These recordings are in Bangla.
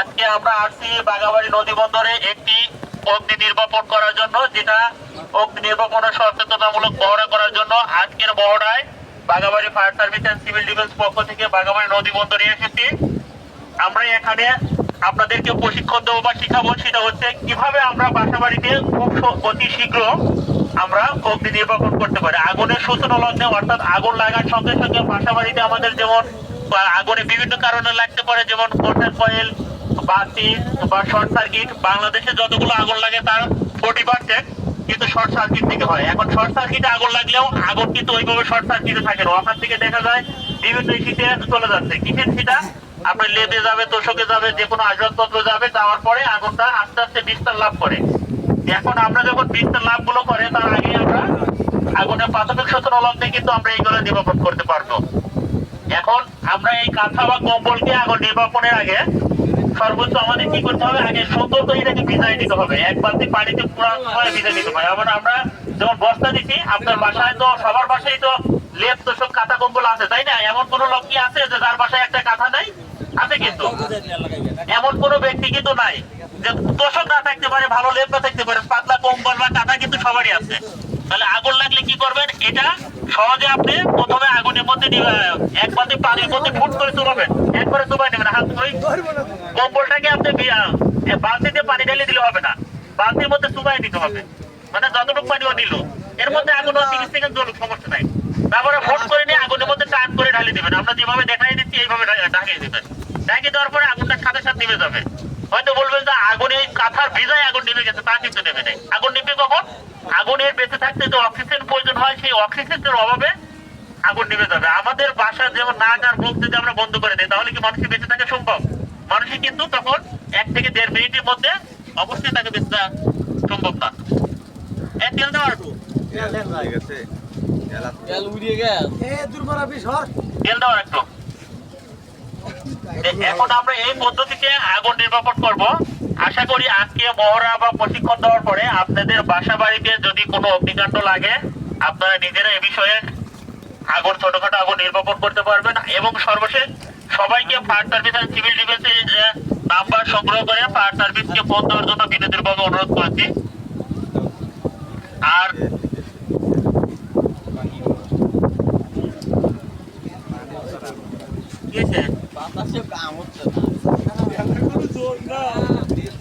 আজকে আমরা আসছি বাগাবাড়ি নদী বন্দরে একটি অগ্নি নির্বাপন করার জন্য, যেটা অগ্নি নির্বাপনের সচেতনামূলক মহড়া করার জন্য আজকের মহড়ায় Bagabari fire service and civil defence পক্ষ থেকে বাগাবাড়ি নদী বন্দরে এসেছি। আমরা এখানে আপনাদেরকে প্রশিক্ষণ দেবো বা শিখাবো, সেটা হচ্ছে কীভাবে আমরা বাসা বাড়িতে খুব অতি শীঘ্র আমরা অগ্নি নির্বাপন করতে পারি। আগুনের সূচনা লগ্নে, অর্থাৎ আগুন লাগার সঙ্গে সঙ্গে বাসা বাড়িতে আমাদের যেমন আগুনে বিভিন্ন কারণে লাগতে পারে, যেমন মোটর কয়েল বাতি বা শর্ট সার্কিট, বাংলাদেশে যতগুলো আগুন লাগে তার ফোর্টি পার্সেন্ট কিন্তু শর্ট সার্কিট থেকে হয়। এখন শর্ট সার্কিটে আগুন লাগলেও আগুন কিন্তু ওইভাবে শর্ট সার্কিটে থাকে না। ওখান থেকে দেখা যায় বিভিন্ন শীতে চলে যাচ্ছে। কিসের সেটা আপনার লেদে যাবে, তোষকে যাবে যে কোনো আসবাবপত্র যাবে, যাওয়ার পরে আগুনটা আস্তে আস্তে বিস্তার লাভ করে। এখন আমরা যখন বিস্তার লাভগুলো করে, তার আগে আমরা আগুনের প্রাথমিক সূচনা লগ্নে কিন্তু আমরা এইগুলো নির্বাপন করতে পারব। এখন আমরা এই কাঁথা বা কম্বলকে আগুন নির্বাপনের আগে সর্বোচ্চ আমাদের কি করতে হবে? আগে সুন্দর করে এটাকে ভিজাই দিতে হবে। এক বালতি পানিতে ভিজাই দিতে হবে। আবার আমরা যেমন বস্তা দিচ্ছি আপনার বাসায় তো, সবার বাসায় তো লেপ তো সব কাঁথা কম্বল আছে, তাই না? এমন কোন লোক কি আছে যে যার বাসায় একটা কাঁথা নাই? আছে কিন্তু। এমন কোন ব্যক্তি কিন্তু নাই যে তোষক না থাকতে পারে, ভালো লেপ না থাকতে পারে, পাতলা কম্বল বা কাঁথা কিন্তু সবারই আছে। তাহলে আগুন লাগলে কি করবেন? এটা সহজে আপনি প্রথমে আগুনের মধ্যে এক বালতি পানির মধ্যে ফুট করে চুবাবেন একবারে চুবাই নেবেন হাত ধরে কম্বলটাকে আপনি বালতিতে পানি ঢেলে দিলে হবে না। বালতির মধ্যে চুবাই দিতে হবে। মানে যতটুকু পানিও দিল এর মধ্যে আগুন তিরিশ সেকেন্ড জ্বলুক সমস্যা নাই। তারপরে ফোট করে নিয়ে আগুনের মধ্যে টান করে ঢালি দিবেন। আমরা যেভাবে দেখাই দিচ্ছি এইভাবে ঢাকিয়ে দিবেন। ঢাকিয়ে দেওয়ার পরে আগুনটা সাথে সাথে নিভে যাবে। হয়তো বলবেন যে আগুনে এই কাঁথার ভিজায় আগুন নিভে গেছে তা কিন্তু নেবে নেই। আগুন কখন আগুনের বেঁচে থাকতে যে অক্সিজেন প্রয়োজন হয় সেই অক্সিজেনের অভাবে আগুন নিভে যাবে। আমাদের বাসার যেমন নাক আর মুখ যদি আমরা বন্ধ করে দিই তাহলে কি মানুষের বেঁচে থাকা সম্ভব? মানুষের কিন্তু তখন এক থেকে দেড় মিনিটের মধ্যে অবশ্যই তাকে বেঁচে থাকা সম্ভব না। তেল দেওয়া একটু। তেল উড়িয়ে গেল। তেল দেওয়া একটু। এখন আমরা এই পদ্ধতিতে আগুন নির্বাপন করব। আশা করি আজকে মহড়া বা প্রশিক্ষণ দেওয়ার পরে আপনাদের বাসা বাড়িতে যদি কোনো অগ্নিকাণ্ড লাগে আপনারা নিজেরা এ বিষয়ে আগুন ছোটখাটো আগুন নির্বাপন করতে পারবেন এবং সর্বশেষ সবাইকে ফায়ার সার্ভিস এন্ড সিভিল ডিফেন্সের নাম্বার সংগ্রহ করে ফায়ার সার্ভিসকে ফোন দেওয়ার জন্য বিনোদীরভাবে অনুরোধ করেছি আর? বাতাসে কাম হচ্ছে না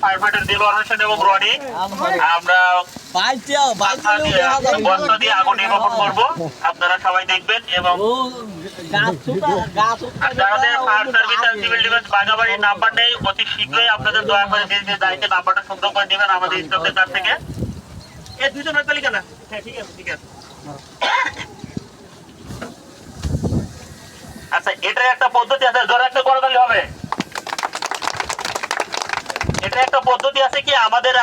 ফায়ার ফাইটার হোসেন এবং রনি আমরা বাইতে বাইতে আস্থা দিয়ে বস্তা দিয়ে আগুন নির্বাপন করব। আপনারা সবাই দেখবেন এবং ও গাছ ছোটা গাছ আর যাদের ফায়ার সার্ভিস আর সিভিল ডিফেন্স বাগাবাড়ির নাম্বার নেই অতি শীঘ্রই আপনাদের দয়া করে যে যে দায়িত্বে নাম্বারটা সংগ্রহ করে নেবেন আমাদের কাছ থেকে। এ দুজন হ্যাঁ ঠিক আছে ঠিক আছে। আচ্ছা এটা একটা পদ্ধতি আছে জোরে একটা করে দিলে হবে। এটা একটা পদ্ধতি আছে কি? আমাদের